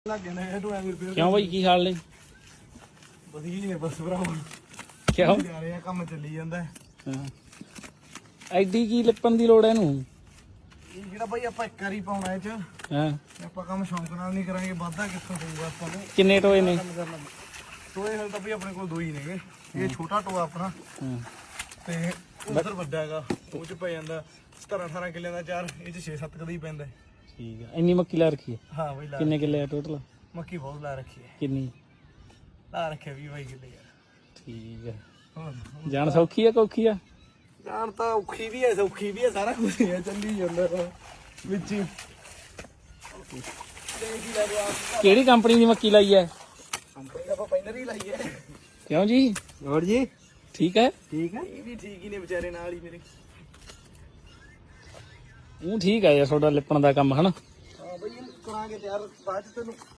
ਕਿਉਂ ਬਾਈ ਕੀ ਹਾਲ ਨੇ? ਵਧੀਆ ਨੇ ਬਸ ਭਰਾਵਾ। ਕਿਉਂ? ਜਾ ਰਹੇ ਕੰਮ ਚੱਲੀ ਜਾਂਦਾ ਐਡੀ ਕੀ ਲਿਪਣ ਦੀ ਲੋੜ ਹੈ ਇਹਨੂੰ? ਇਹ ਜਿਹੜਾ ਬਾਈ ਆਪਾਂ ਇੱਕ ਵਾਰੀ ਪਾਉਣਾ ਇਹ ਚ ਹਾਂ। ਆਪਾਂ ਕੰਮ ਸ਼ੌਂਕ ਨਾਲ ਨਹੀਂ ਕਰਾਂਗੇ ਵਾਧਾ ਕਿੱਥੋਂ ਹੋਊਗਾ ਆਪਾਂ ਨੂੰ। ਕਿੰਨੇ ਟੋਏ ਨੇ? ਟੋਏ ਹਲ ਤਾਂ ਬਈ ਆਪਣੇ ਕੋਲ ਦੋ ਹੀ ਨੇਗੇ। ਇਹ ਛੋਟਾ ਟੋਆ ਆਪਣਾ। ਹਾਂ। ਤੇ ਉਧਰ ਵੱਡਾ ਹੈਗਾ ਉਹ ਚ ਪੈ ਜਾਂਦਾ 17 18 ਕਿੱਲਿਆਂ ਦਾ ਚਾਰ ਇਹ ਚ 6 7 ਕਦੇ ਹੀ ਪੈਂਦਾ। ਠੀਕ ਆ ਇੰਨੀ ਮੱਕੀ ਲਾ ਰੱਖੀ ਹੈ ਹਾਂ ਬਈ ਲਾ ਕਿੰਨੇ ਕਿੱਲੇ ਆ ਟੋਟਲ ਮੱਕੀ ਬਹੁਤ ਲਾ ਰੱਖੀ ਹੈ ਕਿੰਨੀ ਲਾ ਰੱਖਿਆ ਵੀ ਬਾਈ ਕਿੱਲੇ ਯਾਰ ਠੀਕ ਹੈ ਹਾਂ ਜਾਣ ਸੌਖੀ ਆ ਕੌਖੀ ਆ ਜਾਣ ਤਾਂ ਔਖੀ ਵੀ ਹੈ ਸੌਖੀ ਵੀ ਹੈ ਸਾਰਾ ਕੁਝ ਹੀ ਹੈ ਚੱਲੀ ਜਾਂਦਾ ਤਾਂ ਵਿੱਚ ਹੀ ਦੇਖ ਹੀ ਲੈ ਲਿਆ ਕਿਹੜੀ ਕੰਪਨੀ ਦੀ ਮੱਕੀ ਲਾਈ ਹੈ ਕੰਪਨੀ ਦਾ ਆਪਾਂ ਪਹਿਲਾਂ ਹੀ ਲਾਈ ਹੈ ਕਿਉਂ ਜੀ ਹੋਰ ਜੀ ਠੀਕ ਹੈ ਠੀਕ ਹੈ ਇਹ ਵੀ ਠੀਕ ਹੀ ਨੇ ਵਿਚਾਰੇ ਨਾਲ ਹੀ ਮੇਰੇ ਉਹ ਠੀਕ ਆ ਯਾਰ ਤੁਹਾਡਾ ਲਿਪਣ ਦਾ ਕੰਮ, ਹਨਾ? ਹਾਂ ਬਈ, ਕਰਾਂਗੇ ਤਿਆਰ, ਬਾਅਦ ਚ ਤੈਨੂੰ।